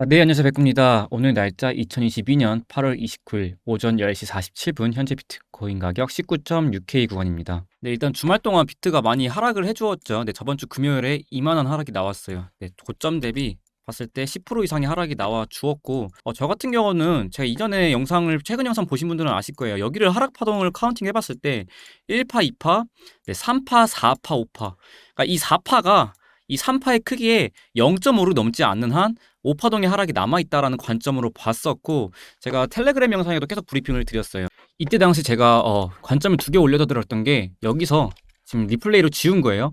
아, 네, 안녕하세요. 백구입니다. 오늘 날짜 2022년 8월 29일 오전 10시 47분 현재 비트코인 가격 19.6K 구간입니다. 네, 일단 주말 동안 비트가 많이 하락을 해주었죠. 네, 저번 주 금요일에 이만한 하락이 나왔어요. 네, 고점 대비 봤을 때 10% 이상의 하락이 나와 주었고 어, 저 같은 경우는 제가 이전에 영상을 최근 영상 보신 분들은 아실 거예요. 여기를 하락 파동을 카운팅 해봤을 때 1파, 2파, 네, 3파, 4파, 5파. 그러니까 이 4파가 이 3파의 크기에 0.5를 넘지 않는 한 5파동의 하락이 남아있다라는 관점으로 봤었고 제가 텔레그램 영상에도 계속 브리핑을 드렸어요. 이때 당시 제가 어, 관점을 두 개 올려드렸던 게 여기서 지금 리플레이로 지운 거예요.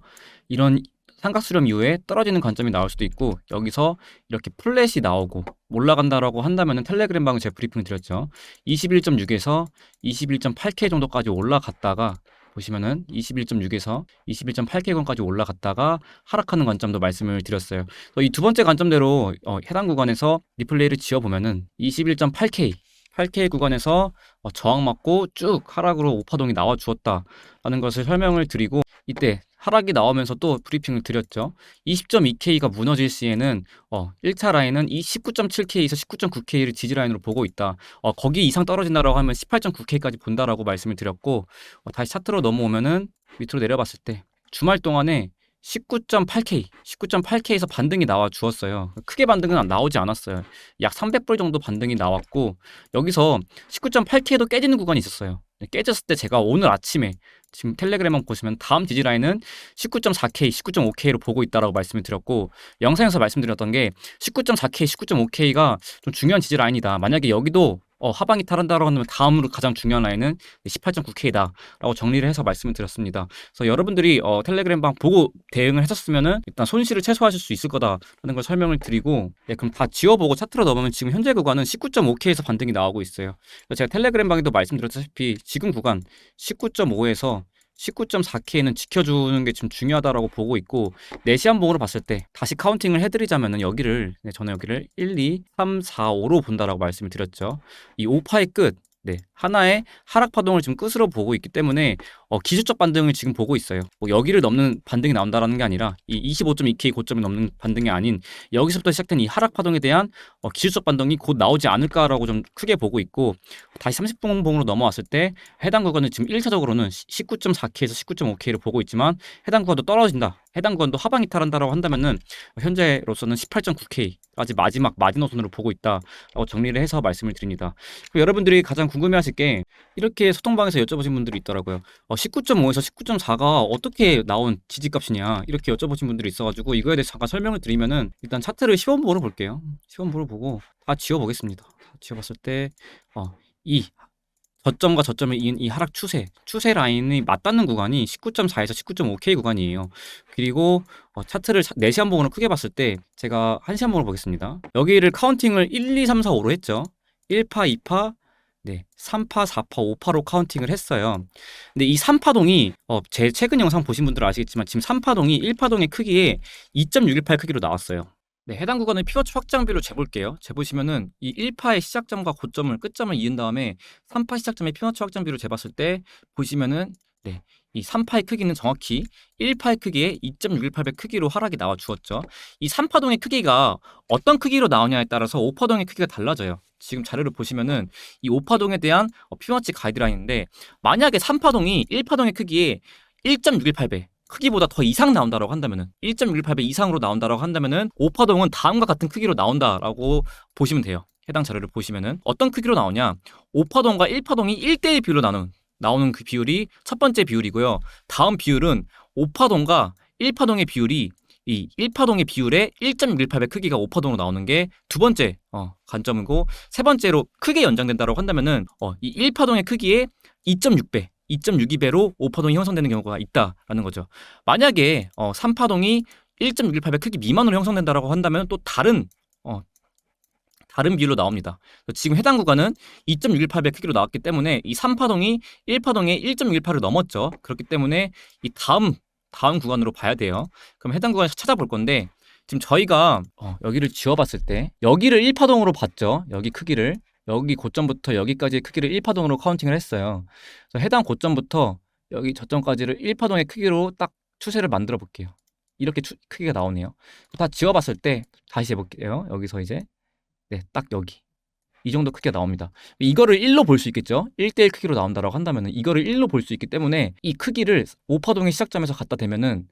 이런 삼각 수렴 이후에 떨어지는 관점이 나올 수도 있고 여기서 이렇게 플랫이 나오고 올라간다라고 한다면 텔레그램 방에 제가 브리핑을 드렸죠. 21.6에서 21.8K 정도까지 올라갔다가 보시면은 21.6에서 21.8K권까지 올라갔다가 하락하는 관점도 말씀을 드렸어요. 이 두 번째 관점대로 어, 해당 구간에서 리플레이를 지어 보면은 21.8K 8K 구간에서 어, 저항 맞고 쭉 하락으로 오파동이 나와 주었다라는 것을 설명을 드리고 이때 하락이 나오면서 또 브리핑을 드렸죠. 20.2K가 무너질 시에는 어, 1차 라인은 이 19.7K에서 19.9K를 지지 라인으로 보고 있다. 어, 거기 이상 떨어진다라고 하면 18.9K까지 본다라고 말씀을 드렸고 어, 다시 차트로 넘어오면은 밑으로 내려봤을 때 주말 동안에 19.8K, 19.8K에서 반등이 나와 주었어요. 크게 반등은 나오지 않았어요. 약 300불 정도 반등이 나왔고 여기서 19.8K도 깨지는 구간이 있었어요. 깨졌을 때 제가 오늘 아침에 지금 텔레그램만 보시면 다음 지지 라인은 19.4K, 19.5K로 보고 있다라고 말씀을 드렸고 영상에서 말씀드렸던 게 19.4K, 19.5K가 좀 중요한 지지 라인이다. 만약에 여기도 어, 하방이 탈한다라고 하면 다음으로 가장 중요한 라인은 18.9K다라고 정리를 해서 말씀을 드렸습니다. 그래서 여러분들이 어, 텔레그램 방 보고 대응을 하셨으면은 일단 손실을 최소화하실 수 있을 거다라는 걸 설명을 드리고 예, 그럼 다 지워보고 차트로 넘으면 지금 현재 구간은 19.5K에서 반등이 나오고 있어요. 제가 텔레그램 방에도 말씀드렸다시피 지금 구간 19.5에서 19.4K는 지켜주는 게 지금 중요하다라고 보고 있고 4시 한봉으로 봤을 때 다시 카운팅을 해드리자면은 여기를 네, 저는 여기를 1, 2, 3, 4, 5로 본다라고 말씀을 드렸죠. 이 5파의 끝 네, 하나의 하락 파동을 지금 끝으로 보고 있기 때문에 어, 기술적 반등을 지금 보고 있어요. 뭐 여기를 넘는 반등이 나온다라는 게 아니라 이 25.2K 고점이 넘는 반등이 아닌 여기서부터 시작된 이 하락 파동에 대한 어, 기술적 반등이 곧 나오지 않을까라고 좀 크게 보고 있고 다시 30분 봉으로 넘어왔을 때 해당 구간은 지금 1차적으로는 19.4K에서 19.5K를 보고 있지만 해당 구간도 떨어진다. 해당 구간도 하방 이탈한다라고 한다면은 현재로서는 18.9K까지 마지막 마지노선으로 보고 있다라고 정리를 해서 말씀을 드립니다. 여러분들이 가장 궁금해하실 게 이렇게 소통방에서 여쭤보신 분들이 있더라고요. 어, 19.5에서 19.4가 어떻게 나온 지지값이냐 이렇게 여쭤보신 분들이 있어가지고 이거에 대해서 잠깐 설명을 드리면은 일단 차트를 시험보로 볼게요. 시험보를 보고 다 지워보겠습니다. 지워봤을 때 어, 이 저점과 저점의 이, 이 하락 추세, 추세 라인이 맞닿는 구간이 19.4에서 19.5K 구간이에요. 그리고 어, 차트를 4시간 봉으로 크게 봤을 때 제가 1시간 봉으로 보겠습니다. 여기를 카운팅을 1, 2, 3, 4, 5로 했죠. 1파, 2파, 네, 3파, 4파, 5파로 카운팅을 했어요. 근데 이 3파동이 어, 제 최근 영상 보신 분들은 아시겠지만 지금 3파동이 1파동의 크기에 2.618 크기로 나왔어요. 네, 해당 구간을 피벗 확장비로 재볼게요. 재보시면은 이 1파의 시작점과 고점을 끝점을 이은 다음에 3파 시작점의 피벗 확장비로 재봤을 때 보시면은 네, 이 3파의 크기는 정확히 1파의 크기에 2.618배 크기로 하락이 나와 주었죠. 이 3파동의 크기가 어떤 크기로 나오냐에 따라서 5파동의 크기가 달라져요. 지금 자료를 보시면은 이 5파동에 대한 어, 피마치 가이드라인인데 만약에 3파동이 1파동의 크기에 1.618배 크기보다 더 이상 나온다라고 한다면은 1.618배 이상으로 나온다라고 한다면은 5파동은 다음과 같은 크기로 나온다라고 보시면 돼요. 해당 자료를 보시면은 어떤 크기로 나오냐? 5파동과 1파동이 1대1 비율로 나누는 나오는 그 비율이 첫 번째 비율이고요. 다음 비율은 5파동과 1파동의 비율이 이 1파동의 비율에 1.118배 크기가 5파동으로 나오는 게 두 번째 어, 관점이고 세 번째로 크게 연장된다고 한다면은 어, 이 1파동의 크기에 2.6배 2.62배로 5파동이 형성되는 경우가 있다라는 거죠. 만약에 어, 3파동이 1.618배 크기 미만으로 형성된다라고 한다면 또 다른 어, 다른 비율로 나옵니다. 지금 해당 구간은 2.618배 크기로 나왔기 때문에 이 3파동이 1파동에 1.18을 넘었죠. 그렇기 때문에 이 다음 다음 구간으로 봐야 돼요. 그럼 해당 구간에서 찾아볼 건데 지금 저희가 어, 여기를 지워봤을 때 여기를 1파동으로 봤죠. 여기 크기를 여기 고점부터 여기까지의 크기를 1파동으로 카운팅을 했어요. 그래서 해당 고점부터 여기 저점까지를 1파동의 크기로 딱 추세를 만들어 볼게요. 이렇게 추, 크기가 나오네요. 다 지워봤을 때 다시 해볼게요. 여기서 이제 네, 딱 여기. 이 정도 크기가 나옵니다. 이거를 1로 볼 수 있겠죠? 1대1 크기로 나온다라고 한다면 이거를 1로 볼 수 있기 때문에 이 크기를 5파동의 시작점에서 갖다 대면은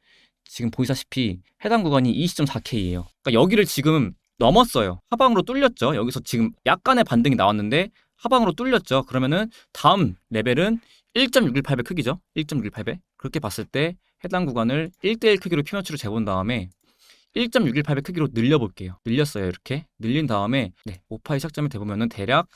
지금 보이다시피 해당 구간이 20.4K예요. 그러니까 여기를 지금 넘었어요. 하방으로 뚫렸죠. 여기서 지금 약간의 반등이 나왔는데 하방으로 뚫렸죠. 그러면은 다음 레벨은 1.618배 크기죠. 1.618배. 그렇게 봤을 때 해당 구간을 1대1 크기로 피너치로 재본 다음에 1.618배 크기로 늘려볼게요. 늘렸어요. 이렇게. 늘린 다음에 네, 5파의 시작점을 대보면은 대략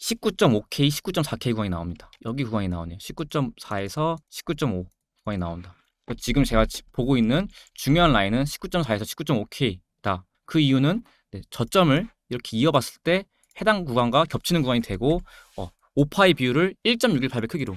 19.5K, 19.4K 구간이 나옵니다. 여기 구간이 나오네요. 19.4에서 19.5 구간이 나온다. 지금 제가 지- 보고 있는 중요한 라인은 19.4에서 19.5K다. 그 이유는 네, 저점을 이렇게 이어봤을 때 해당 구간과 겹치는 구간이 되고 어, 5파의 비율을 1.618배 크기로 어,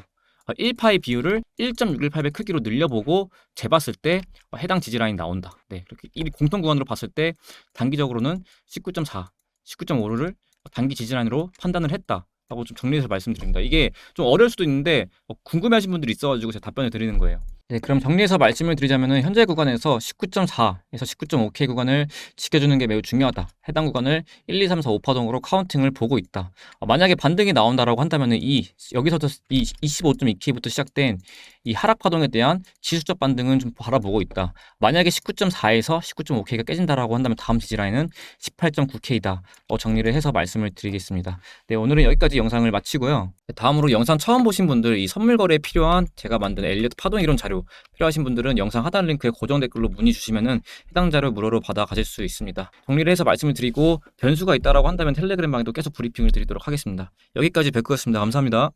1파의 비율을 1.618배 크기로 늘려보고 재봤을 때 어, 해당 지지 라인 나온다. 네, 이렇게 이 공통 구간으로 봤을 때 단기적으로는 19.4, 19.5를 단기 지지 라인으로 판단을 했다. 라고 좀 정리해서 말씀드립니다. 이게 좀 어려울 수도 있는데 어, 궁금해하신 분들이 있어가지고 제가 답변을 드리는 거예요. 네, 그럼 정리해서 말씀을 드리자면은 현재 구간에서 19.4에서 19.5K 구간을 지켜주는 게 매우 중요하다. 해당 구간을 1, 2, 3, 4, 5파동으로 카운팅을 보고 있다. 어, 만약에 반등이 나온다라고 한다면은 이 여기서부터 이 25.2K부터 시작된 이 하락 파동에 대한 지수적 반등은 좀 바라보고 있다. 만약에 19.4에서 19.5K가 깨진다라고 한다면 다음 지지 라인은 18.9K다. 어, 정리를 해서 말씀을 드리겠습니다. 네, 오늘은 여기까지 영상을 마치고요. 네, 다음으로 영상 처음 보신 분들 이 선물 거래에 필요한 제가 만든 엘리어트 파동 이론 자료 필요하신 분들은 영상 하단 링크에 고정 댓글로 문의 주시면은 해당 자료 무료로 받아 가실 수 있습니다. 정리를 해서 말씀을 드리고 변수가 있다라고 한다면 텔레그램 방에도 계속 브리핑을 드리도록 하겠습니다. 여기까지 뵙겠습니다. 감사합니다.